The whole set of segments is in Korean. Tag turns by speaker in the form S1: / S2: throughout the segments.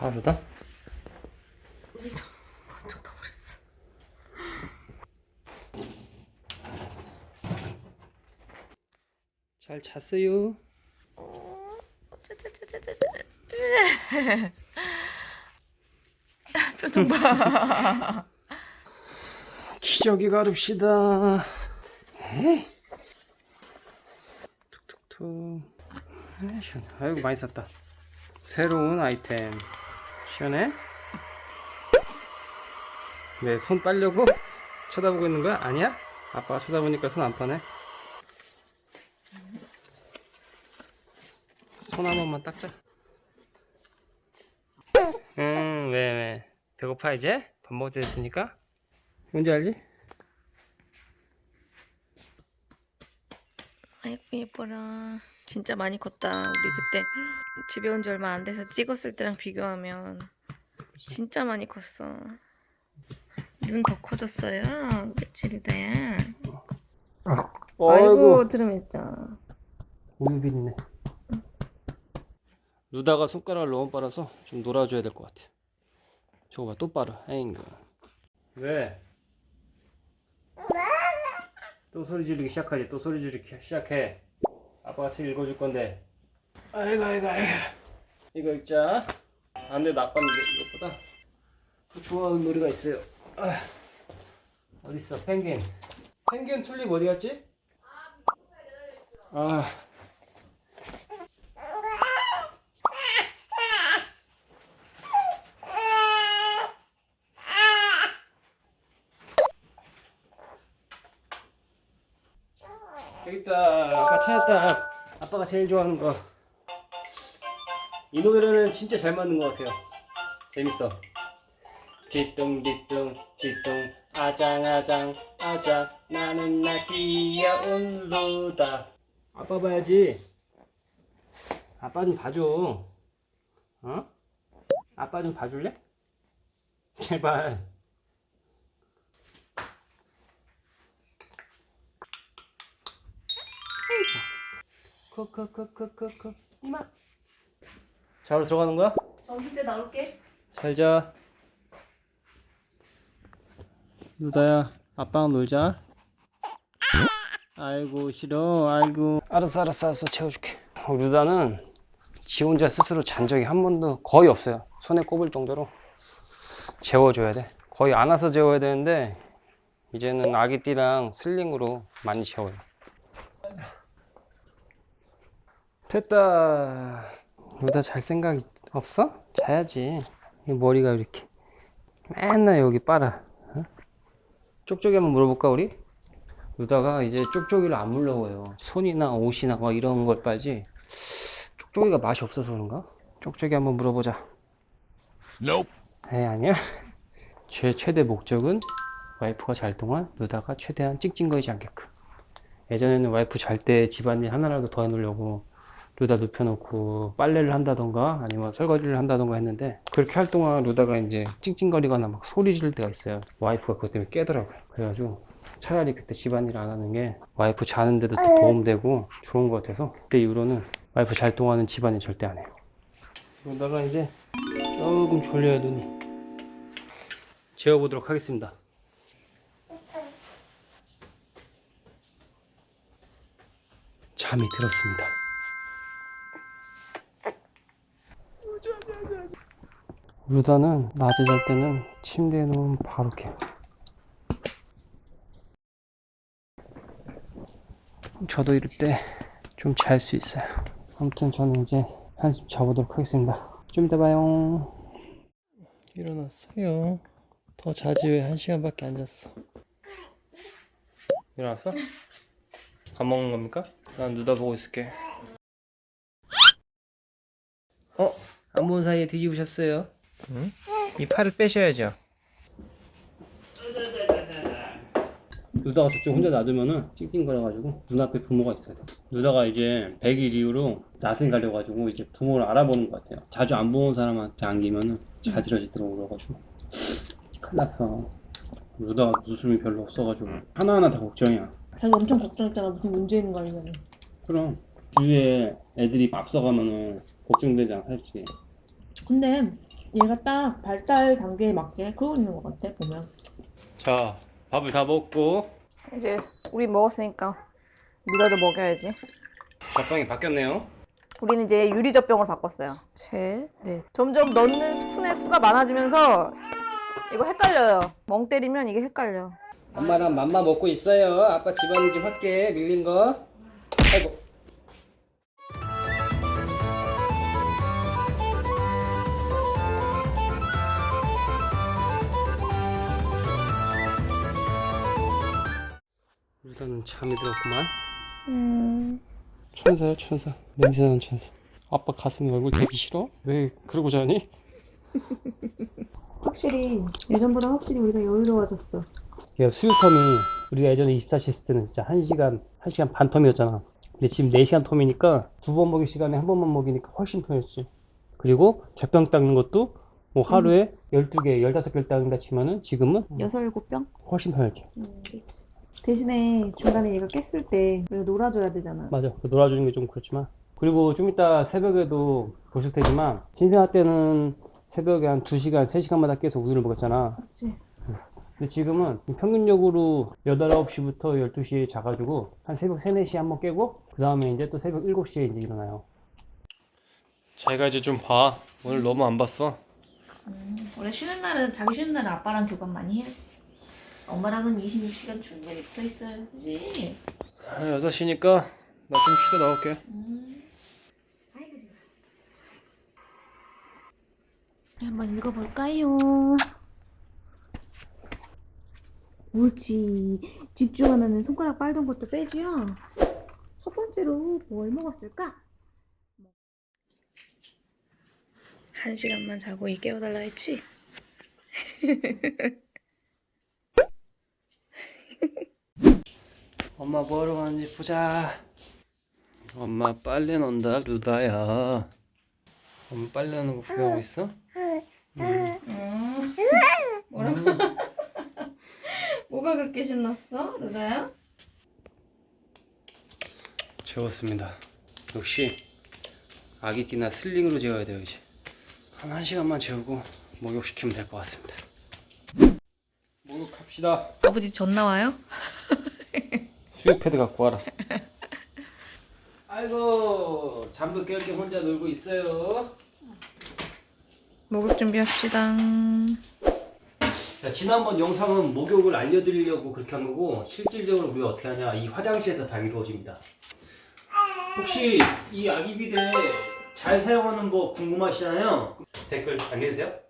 S1: 하루다?
S2: 번쩍 떠버렸어.
S1: 잘 잤어요?
S2: 표정 봐.
S1: 기저귀 가릅시다. 에이. 툭툭툭. 시원해. 아이고 많이 샀다. 새로운 아이템. 시원해? 왜손 빨려고? 쳐다보고 있는 거야? 아니야? 아빠가 쳐다보니까 손안 빠네. 손 한 번만 닦자. 응, 왜, 왜? 배고파, 이제? 밥 먹을 때 됐으니까? 뭔지 알지?
S2: 아이고 예뻐라. 진짜 많이 컸다. 우리 그때 집에 온 지 얼마 안 돼서 찍었을 때랑 비교하면 진짜 많이 컸어. 눈 더 커졌어요. 그치 루다야. 아이고 드럼했죠.
S1: 우유빈이네. 누다가 손가락을 너무 빨아서 좀 놀아줘야 될 것 같아. 저거 봐, 또 빨아. 에잉그. 왜? 또 소리 지르기 시작하지. 또 소리 지르기 시작해. 아빠가 책 읽어줄 건데. 아이고, 아이고, 아이고. 이거 읽자. 안 돼, 이거- 이것보다 더 좋아하는 놀이가 있어요. 아, 어딨어, 펭귄. 펭귄 튤립 어디 갔지? 아. 여기 있다. 아빠 찾았다. 아빠가 제일 좋아하는 거. 이 노래는 진짜 잘 맞는 것 같아요. 재밌어. 뒤뚱뒤뚱 뒤뚱 아장아장 아장 나는 나 귀여운 루다 아빠 봐야지 아빠 좀 봐줘 어? 아빠 좀 봐줄래? 제발 코코코코코코 이마. 자로 들어가는 거야?
S2: 점심 때 나올게.
S1: 잘자. 누다야 아빠랑 놀자. 아이고 싫어. 아이고. 알았어 알았어 알았어. 채워줄게. 어, 누다는 지 혼자 스스로 잔 적이 한 번도 거의 없어요. 손에 꼽을 정도로. 재워줘야 돼. 거의 안아서 재워야 되는데 이제는 아기띠랑 슬링으로 많이 재워요 됐다. 누다 잘 생각 없어? 자야지. 이 머리가 이렇게 맨날 여기 빨아. 어? 쪽쪽이 한번 물어볼까 우리? 누다가 이제 쪽쪽이를 안 물러워요. 손이나 옷이나 막 이런 걸 빨지. 쪽쪽이가 맛이 없어서 그런가? 쪽쪽이 한번 물어보자. 에이 아니야? 제 최대 목적은 와이프가 잘 동안 누다가 최대한 찡찡거리지 않게끔. 예전에는 와이프 잘 때 집안일 하나라도 더 해놓으려고 루다 눕혀놓고 빨래를 한다던가 아니면 설거지를 한다던가 했는데 그렇게 할 동안 루다가 이제 찡찡거리거나 막 소리 지를 때가 있어요. 와이프가 그것 때문에 깨더라고요. 그래가지고 차라리 그때 집안일 안 하는 게 와이프 자는데도 또 도움되고 좋은 것 같아서 그때 이후로는 와이프 잘 동안은 집안일 절대 안 해요. 루다가 이제 조금 졸려요 눈이 재워보도록 하겠습니다. 잠이 들었습니다 루다는 낮에 잘 때는 침대에 누우면 바로 깨. 저도 이럴 때 좀 잘 수 있어요. 아무튼 저는 이제 한숨 자보도록 하겠습니다. 좀 이따 봐요. 일어났어요. 더 자지 왜 한 시간밖에 안 잤어. 일어났어? 밥 먹는 겁니까? 난 누다 보고 있을게. 어? 안 본 사이에 뒤집으셨어요. 응? 이 팔을 빼셔야죠. 누다가 저쪽 혼자 놔두면은 찡찡 거려가지고 눈앞에 부모가 있어야 돼. 누다가 이제 100일 이후로 낯을 가려가지고 이제 부모를 알아보는 것 같아요. 자주 안 보는 사람한테 안기면은 자지러지더라고 그래가지고 큰일 났어. 누다가 웃음이 별로 없어가지고 하나하나 다 걱정이야.
S2: 자기 엄청 걱정했잖아. 무슨 문제 있는 거 아니냐고.
S1: 그럼 뒤에 애들이 앞서가면은 걱정되잖아 솔직히.
S2: 근데
S3: 얘가 딱 발달 단계에 맞게 크고 있는 것 같아 보면.
S1: 자 밥을 다 먹고
S2: 이제 우리 먹었으니까 누나도 먹여야지.
S1: 젖병이 바뀌었네요
S2: 우리는 이제 유리젖병으로 바꿨어요. 제, 네. 점점 넣는 스푼의 수가 많아지면서 이거 헷갈려요. 멍 때리면 이게 헷갈려.
S1: 엄마랑 맘마 먹고 있어요 아빠 집안일 좀 할게 밀린 거 아이고 루다는 잠이 들었구만
S2: 음,
S1: 천사야 천사 냄새나는 천사 아빠 가슴에 얼굴 대기 싫어? 왜 그러고 자니?
S3: 확실히 예전보다 확실히 우리가 여유로워졌어.
S1: 야, 수유텀이 우리가 예전에 24시 했을 때는 진짜 1시간, 1시간 반 텀이었잖아. 근데 지금 4시간 텀이니까 두 번 먹일 시간에 한 번만 먹이니까 훨씬 편했지. 그리고 젖병 닦는 것도 뭐 하루에 12개, 15개를 닦는다 치면은 지금은
S3: 여섯 일곱 병?
S1: 훨씬 편하지.
S3: 대신에 중간에 얘가 깼을 때 우리가 놀아줘야 되잖아.
S1: 맞아. 그 놀아주는 게 좀 그렇지만. 그리고 좀 이따 새벽에도 보실 테지만 신생아 때는 새벽에 한 2시간, 3시간마다 깨서 우유를 먹었잖아.
S3: 그렇지.
S1: 근데 지금은 평균적으로 8, 9시부터 12시에 자가지고 한 새벽 3, 4시에 한번 깨고 그 다음에 이제 또 새벽 7시에 이제 일어나요. 자기가 이제 좀 봐. 오늘 너무 안 봤어.
S3: 원래 쉬는 날은 자기 쉬는 날은 아빠랑 교감 많이 해야지. 엄마랑은 26시간 충분히 붙어 있어야지.
S1: 6시니까 나 좀 쉬다 나올게.
S3: 음. 우리 한번 읽어볼까요? 옳지. 집중하면 손가락 빨던 것도 빼지요. 첫 번째로 뭘 먹었을까?
S2: 한 시간만 자고 이 깨워달라 했지?
S1: 엄마 뭐하러 가는지 보자. 엄마 빨래 넣는다, 루다야. 엄마 빨래 넣는 거 구경하고 있어?
S2: 뭐라고? 뭐가 그렇게 신났어, 루다야?
S1: 재웠습니다. 역시 아기띠나 슬링으로 재워야 돼요 이제. 한 1시간만 재우고 목욕시키면 될 것 같습니다. 목욕합시다.
S2: 아버지 전 나와요?
S1: 수육 패드 갖고 와라. 아이고 잠도 깨울 게 혼자 놀고 있어요.
S2: 목욕 준비합시다.
S1: 자, 지난번 영상은 목욕을 알려드리려고 그렇게 한 거고 실질적으로 우리가 어떻게 하냐 이 화장실에서 다 이루어집니다. 혹시 이 아기 비데 잘 사용하는 법 궁금하시잖아요. 댓글 남겨주세요.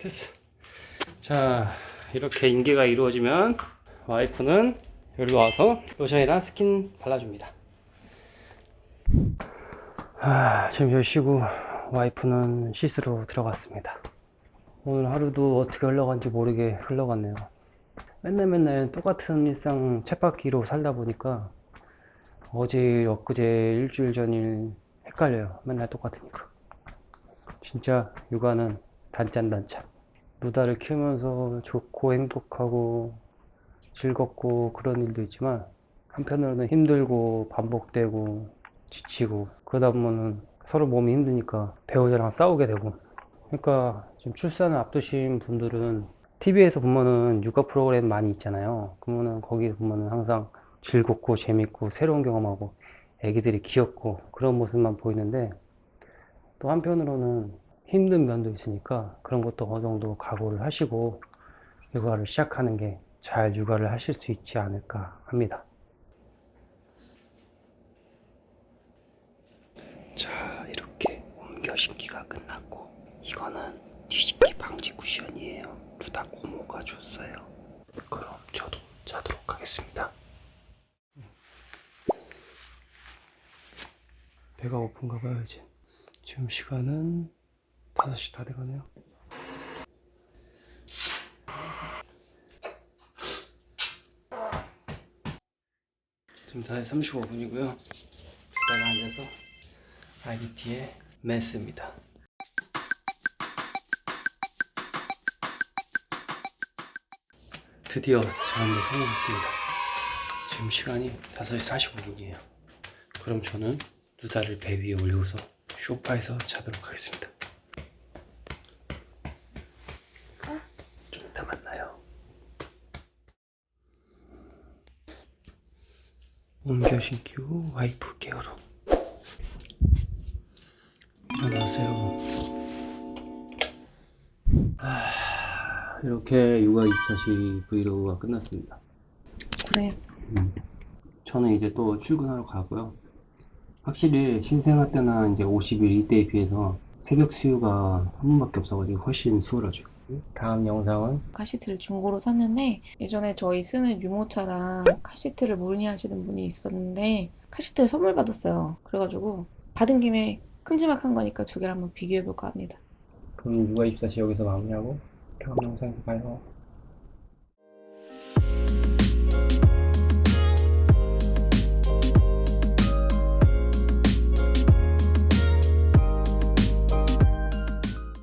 S1: 됐어. 자, 이렇게 인계가 이루어지면 와이프는 여기로 와서 로션이랑 스킨 발라줍니다. 아, 지금 열 쉬고 와이프는 씻으러 들어갔습니다. 오늘 하루도 어떻게 흘러간지 모르게 흘러갔네요. 맨날 맨날 똑같은 일상 쳇바퀴로 살다 보니까 어제, 엊그제, 일주일 전일 헷갈려요. 맨날 똑같으니까. 진짜 육아는 단짠단짠. 루다를 키우면서 좋고 행복하고 즐겁고 그런 일도 있지만 한편으로는 힘들고 반복되고 지치고 그러다 보면은 서로 몸이 힘드니까 배우자랑 싸우게 되고. 그러니까 지금 출산을 앞두신 분들은 TV에서 보면은 육아 프로그램 많이 있잖아요. 그러면은 거기 보면은 항상 즐겁고 재밌고 새로운 경험하고 애기들이 귀엽고 그런 모습만 보이는데 또 한편으로는 힘든 면도 있으니까 그런 것도 어느 정도 각오를 하시고 육아를 시작하는 게 잘 육아를 하실 수 있지 않을까 합니다. 자, 이렇게 옮겨 신기가 끝났고 이거는 뒤집기 방지 쿠션이에요. 루다 고모가 줬어요. 그럼 저도 자도록 하겠습니다. 배가 고픈가 봐요, 이제. 지금 시간은 5시 다 돼가네요. 지금 5시 35분이고요. 기다려 앉아서 뒤에 메스입니다. 드디어 자는데 성공했습니다. 지금 시간이 5시 45분이에요. 그럼 저는 누다를 배 위에 올리고서 쇼파에서 자도록 하겠습니다. 좀 이따 만나요. 옮겨 신기고 와이프 깨우러. 일어나세요. 아, 이렇게 육아 24시 브이로그가 끝났습니다.
S2: 고생했어.
S1: 음. 저는 이제 또 출근하러 가고요. 확실히 신생아 때나 이제 50일 이때에 비해서 새벽 수유가 한 번밖에 없어가지고 훨씬 수월하죠. 다음 영상은
S2: 카시트를 중고로 샀는데 예전에 저희 쓰는 유모차랑 카시트를 문의하시는 분이 있었는데 카시트를 선물 받았어요. 그래가지고 받은 김에 큼지막한 거니까 두 개를 한번 비교해 볼까 합니다.
S1: 그럼 육아 24시 여기서 마무리하고 다음 영상에서 봐요.